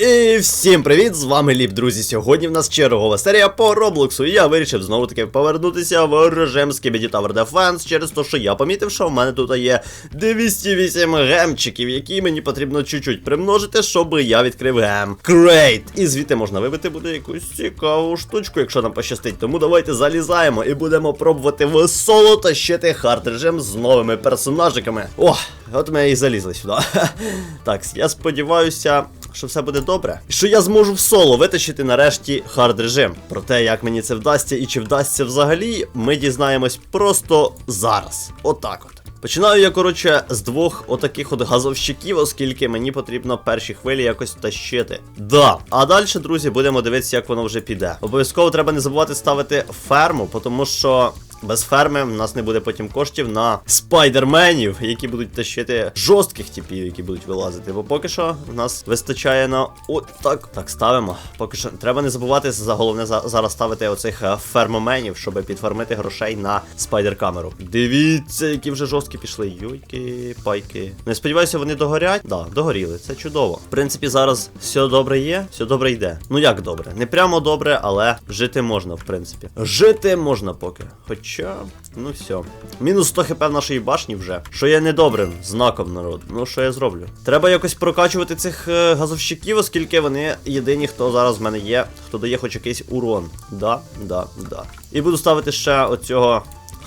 І всім привіт! З вами Ліп, друзі. Сьогодні в нас чергова серія по Роблоксу. І я вирішив знову таки повернутися в режим Skibidi Tower Defense через те, що я помітив, що в мене тут є 208 гемчиків, які мені потрібно чуть-чуть примножити, щоб я відкрив гем. Крейт! І звідти можна вибити буде якусь цікаву штучку, якщо нам пощастить. Тому давайте залізаємо і будемо пробувати в соло тащити хард режим з новими персонажиками. О, от ми і залізли сюди. Так, я сподіваюся що все буде добре. І що я зможу в соло витащити нарешті хард режим. Про те, як мені це вдасться і чи вдасться взагалі, ми дізнаємось просто зараз. Отак от. Починаю я, коротше, з двох отаких от газовщиків, оскільки мені потрібно перші хвилі якось тащити. Да. А далі, друзі, будемо дивитися, як воно вже піде. Обов'язково треба не забувати ставити ферму, тому що. Без ферми в нас не буде потім коштів на спайдерменів, які будуть тащити жорстких типів, які будуть вилазити. Бо поки що в нас вистачає на. От так. Ставимо. Поки що треба не забувати за головне за зараз ставити оцих е, фермоменів, щоб підфармити грошей на спайдер-камеру. Дивіться, які вже жорсткі пішли. Юйки, пайки. Не сподіваюся, вони догорять. Да, догоріли. Це чудово. В принципі, зараз все добре є, все добре йде. Ну як добре? Не прямо добре, але жити можна, в принципі. Жити можна поки. Хоча, ну все. Мінус 100 хп в нашої башні вже. Що є недобрим знаком народ. Ну що я зроблю? Треба якось прокачувати цих е, газовщиків, оскільки вони єдині, хто зараз в мене є, хто дає хоч якийсь урон. Да, да, да. І буду ставити ще оцього.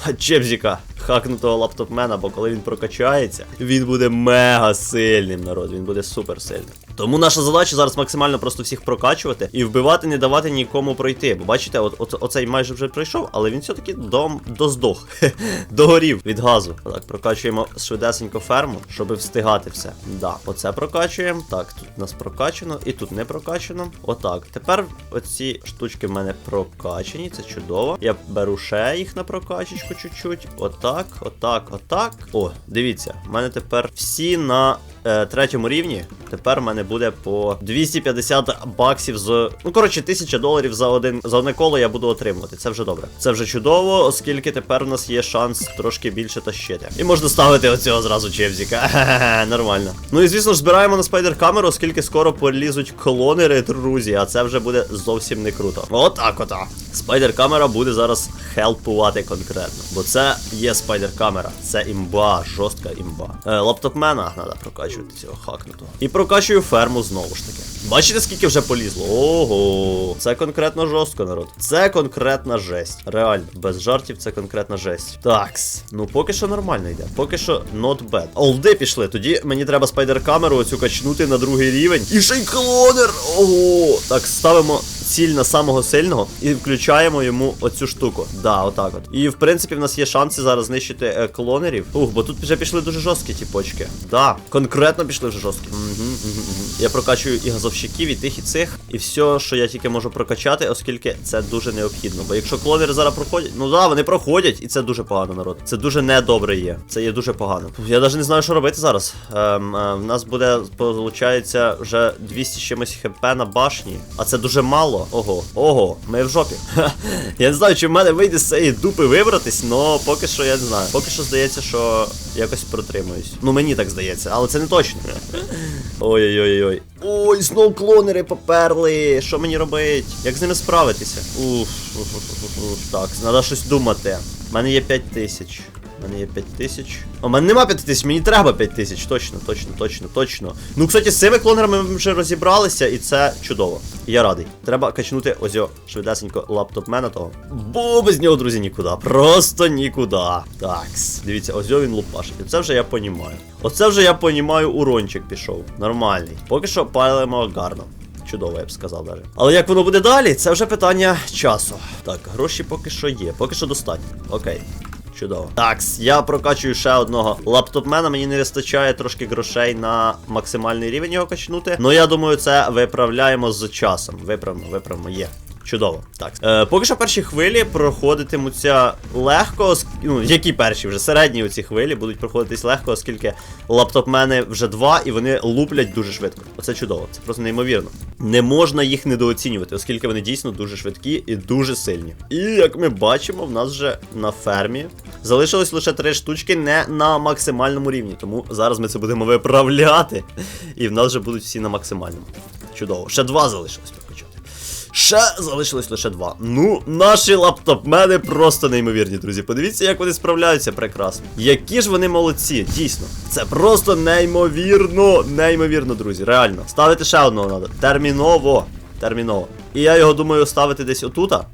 Чебзіка, хакнутого лаптопмена, бо коли він прокачається, він буде мега сильним, народ, він буде супер сильним. Тому наша задача зараз максимально просто всіх прокачувати і вбивати, не давати нікому пройти. Бо бачите, от, от оцей майже вже пройшов, але він все-таки до, доздох. Догорів від газу. Так, прокачуємо швидесенько ферму, щоб встигати все. Да, оце прокачуємо. Так, тут у нас прокачано, і тут не прокачано. Отак. Тепер оці штучки в мене прокачані, це чудово. Я беру ще їх на прокачечку чуть-чуть. Отак, отак, отак. О, дивіться, в мене тепер всі на е, третьому рівні. Тепер в мене буде по 250 баксів з. Ну, коротше, 1000 доларів за один за одне коло я буду отримувати. Це вже добре. Це вже чудово, оскільки тепер у нас є шанс трошки більше тащити. І можна ставити оцього зразу чепзіка. Нормально. Ну і звісно ж, збираємо на спайдер камеру, оскільки скоро полізуть колонери, друзі, а це вже буде зовсім не круто. Отак ота. Спайдер камера буде зараз хелпувати конкретно. Бо це є спайдер камера. Це імба, жорстка імба. Е, лаптопмена треба прокачувати цього хакнутого. І прокачую ферму знову ж таки. Бачите, скільки вже полізло? Ого, це конкретно жорстко, народ. Це конкретна жесть. Реально, без жартів, це конкретна жесть. Такс. Ну поки що нормально йде. Поки що not bad. Олди пішли. Тоді мені треба спайдер-камеру оцю качнути на другий рівень. І ще й клонер! Ого! Так, ставимо ціль на самого сильного і включаємо йому оцю штуку. Да, отак от. І в принципі в нас є шанси зараз знищити е, клонерів. Ух, бо тут вже пішли дуже жорсткі ті почки. Да, конкретно пішли вже жорсткі. Угу, угу, угу. Я прокачую і газовщиків, і тих, і цих. І все, що я тільки можу прокачати, оскільки це дуже необхідно. Бо якщо клонери зараз проходять, ну да, вони проходять, і це дуже погано, народ. Це дуже недобре є. Це є дуже погано. Я навіть не знаю, що робити зараз. Ем, е, в нас буде, виходить, вже 200 чимось хп на башні. А це дуже мало. Ого, ого, ми в жопі. Я не знаю, чи в мене вийде з цієї дупи вибратись, але поки що я не знаю. Поки що здається, що якось протримуюсь. Ну мені так здається, але це не точно. Ой-ой-ой. Ой, знов клонери поперли. Що мені робить? Як з ними справитися? Уф, уф, уф, уф, уф. Так, треба щось думати. У мене є 5 тисяч. У мене є 5 тисяч. У мене нема 5 тисяч, мені треба 5 тисяч. Точно, точно, точно, точно. Ну, кстати, з цими клонерами ми вже розібралися, і це чудово. Я радий. Треба качнути ось його швидесенько лаптопмена того. Бо без нього, друзі, нікуди. Просто нікуди. Такс. Дивіться, ось його він лупашить. Це вже я понімаю. Оце вже я понімаю, урончик пішов. Нормальний. Поки що палимо гарно. Чудово, я б сказав даже. Але як воно буде далі, це вже питання часу. Так, гроші поки що є, поки що достатньо. Окей. Чудово. Так, я прокачую ще одного лаптопмена. Мені не вистачає трошки грошей на максимальний рівень його качнути. Ну я думаю, це виправляємо з часом. Виправимо, виправимо, є. Чудово. Так. Е, поки що перші хвилі проходитимуться легко, ну, які перші вже середні оці хвилі будуть проходитись легко, оскільки лаптопмени вже два і вони луплять дуже швидко. Оце чудово, це просто неймовірно. Не можна їх недооцінювати, оскільки вони дійсно дуже швидкі і дуже сильні. І як ми бачимо, в нас вже на фермі залишилось лише три штучки не на максимальному рівні. Тому зараз ми це будемо виправляти. І в нас вже будуть всі на максимальному. Чудово. Ще два залишилось. Ще залишилось лише два. Ну, наші лаптопмени просто неймовірні, друзі. Подивіться, як вони справляються прекрасно. Які ж вони молодці, дійсно. Це просто неймовірно, неймовірно, друзі. Реально. Ставити ще одного треба. Терміново. Терміново. І я його думаю ставити десь отута.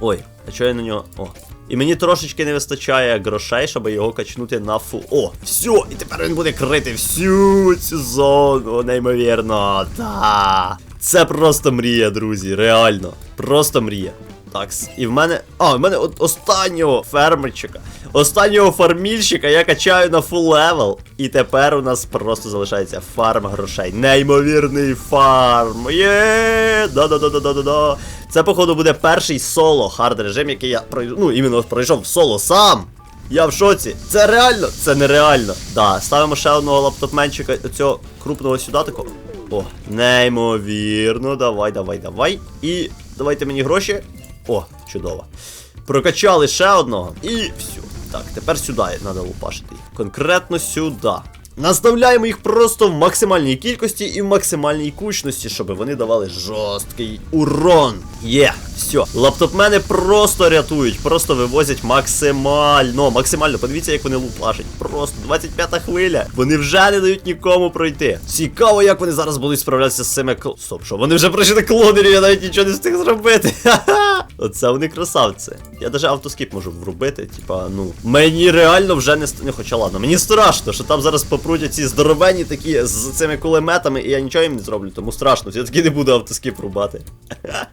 Ой, а чого я на нього. О. І мені трошечки не вистачає грошей, щоб його качнути на фу. О, все! І тепер він буде крити всю цю зону. Неймовірно. Та. Це просто мрія, друзі. Реально. Просто мрія. Так, і в мене. А, в мене от останнього фермерчика, останнього фармільщика я качаю на фул левел. І тепер у нас просто залишається фарм грошей. Неймовірний фарм. Є! Да-да-да-да-да-да-да. Це, походу, буде перший соло хард режим, який я пройду. Ну, іменно пройшов соло сам. Я в шоці. Це реально? Це нереально. Да, ставимо ще одного лаптопменчика цього крупного сюди такого. О, неймовірно. Давай, давай, давай. І давайте мені гроші. О, чудово. Прокачали ще одного. І все. Так, тепер сюди треба лупашити їх. Конкретно сюди. Наставляємо їх просто в максимальній кількості і в максимальній кучності, щоб вони давали жорсткий урон. Є, все. Лаптопмени просто рятують, просто вивозять максимально. Максимально. Подивіться, як вони лупашать. Просто 25-та хвиля. Вони вже не дають нікому пройти. Цікаво, як вони зараз будуть справлятися з цими кл... Стоп, що? Вони вже пройшли клонерів, я навіть нічого не встиг зробити. Оце вони красавці. Я навіть автоскіп можу врубити. Типа, ну. Мені реально вже не не Хоча ладно, мені страшно, що там зараз попруть ці здоровенні такі з цими кулеметами, і я нічого їм не зроблю, тому страшно. Я таки не буду автоскіп рубати.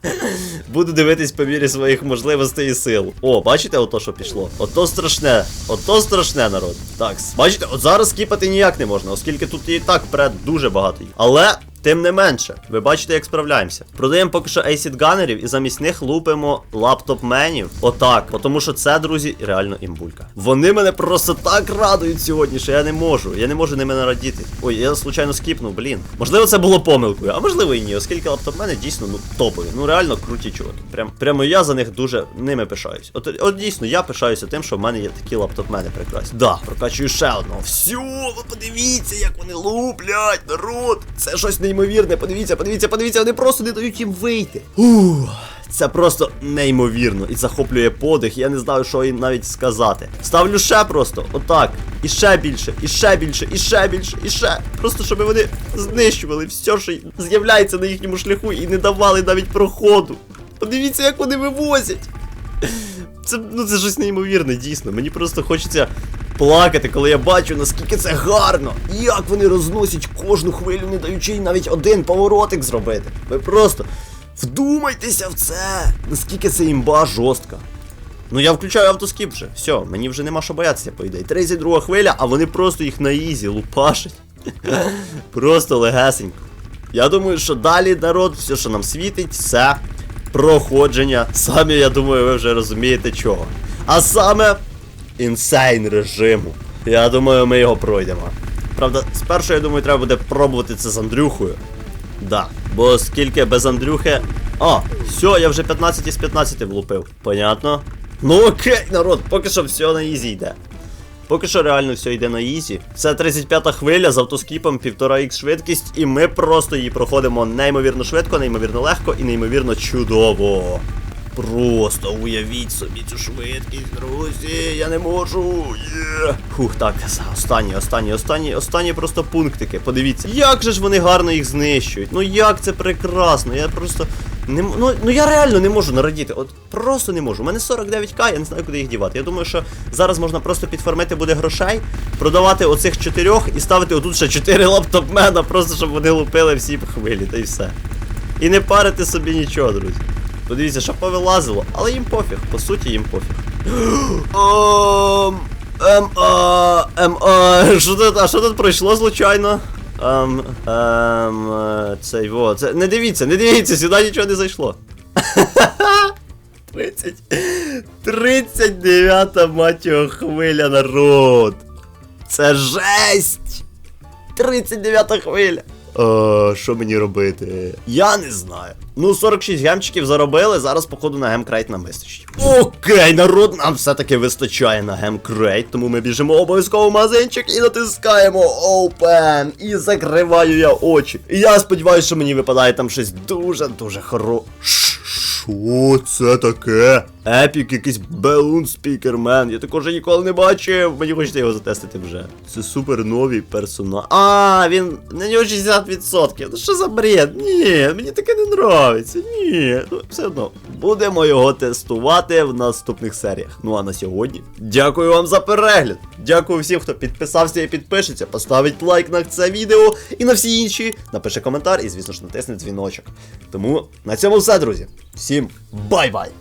Буду дивитись по мірі своїх можливостей і сил. О, бачите, ото що пішло? Ото страшне, ото страшне, народ. Так, бачите, от зараз кіпати ніяк не можна, оскільки тут і так пред дуже багато. Але. Тим не менше, ви бачите, як справляємося. Продаємо поки що ганерів і замість них лупимо лаптопменів. Отак. Тому що це, друзі, реально імбулька. Вони мене просто так радують сьогодні, що я не можу. Я не можу ними нарадіти. Ой, я случайно скіпнув, блін. Можливо, це було помилкою, а можливо і ні, оскільки лаптопмени дійсно ну топові. Ну реально круті чуваки. Прям прямо я за них дуже ними пишаюсь. От, от дійсно, я пишаюся тим, що в мене є такі лаптопмени прекрасні. Да, прокачую ще одного. Всю, ви подивіться, як вони луплять, народ. Це щось неймовірне. Подивіться, подивіться, подивіться, вони просто не дають їм вийти. Ух. Це просто неймовірно і захоплює подих, я не знаю, що їм навіть сказати. Ставлю ще просто, отак. І ще більше, і ще більше, і ще більше, і ще. Просто щоб вони знищували все, що з'являється на їхньому шляху, і не давали навіть проходу. Подивіться, як вони вивозять. Це, ну, це щось неймовірне, дійсно. Мені просто хочеться плакати, коли я бачу, наскільки це гарно. Як вони розносять кожну хвилю, не даючи їй навіть один поворотик зробити. Ви просто вдумайтеся в це, наскільки це імба жорстка. Ну я включаю автоскіп вже. Все, мені вже нема що боятися, по ідеї. 32 хвиля, а вони просто їх на ізі лупашать. Просто легесенько. Я думаю, що далі народ, все, що нам світить, це проходження. Самі, я думаю, ви вже розумієте чого. А саме інсейн режиму. Я думаю, ми його пройдемо. Правда, спершу, я думаю, треба буде пробувати це з Андрюхою. Да. Бо оскільки без Андрюхи. А, все, я вже 15 із 15 влупив. Понятно? Ну окей, народ, поки що все на ізі йде. Поки що реально все йде на ізі. Це 35-та хвиля з автоскіпом 1,5х швидкість, і ми просто її проходимо неймовірно швидко, неймовірно легко і неймовірно чудово. Просто уявіть собі цю швидкість, друзі, я не можу. Є. Фух, так, останні, останні, останні, останні просто пунктики. Подивіться, як же ж вони гарно їх знищують. Ну як це прекрасно. Я просто. Не, ну, ну я реально не можу нарадіти. От просто не можу. У мене 49к, я не знаю, куди їх дівати. Я думаю, що зараз можна просто підформити буде грошей, продавати оцих чотирьох і ставити отут ще чотири лаптопмена, просто щоб вони лупили всі по хвилі, та й все. І не парити собі нічого, друзі. Подивіться, що повилазило, але їм пофіг, по суті, їм пофіг. Ем, ем, ем, що тут, а що тут пройшло, звичайно? Ем, ем, цей, во, це, не дивіться, не дивіться, сюди нічого не зайшло. 30... 39 мать хвиля, народ. Це жесть! 39-та хвиля. О, що мені робити? Я не знаю. Ну, 46 гемчиків заробили, зараз, походу, на гемкрейт нам вистачить. Окей, народ, нам все-таки вистачає на гемкрейт, тому ми біжимо обов'язково в магазинчик і натискаємо Open. І закриваю я очі. І я сподіваюся, що мені випадає там щось дуже-дуже хоро. Що це таке? Епік, якийсь Балун спікермен. Я також ніколи не бачив. Мені хочеться його затестити вже. Це супер новий персонаж. А, він на нього 60%. Ну що за бред? Ні, мені таке не нравиться. Ні. Ну, все одно. Будемо його тестувати в наступних серіях. Ну а на сьогодні. Дякую вам за перегляд. Дякую всім, хто підписався і підпишеться. Поставить лайк на це відео і на всі інші. Напише коментар і, звісно ж, натисне дзвіночок. Тому на цьому все, друзі. Всім бай-бай!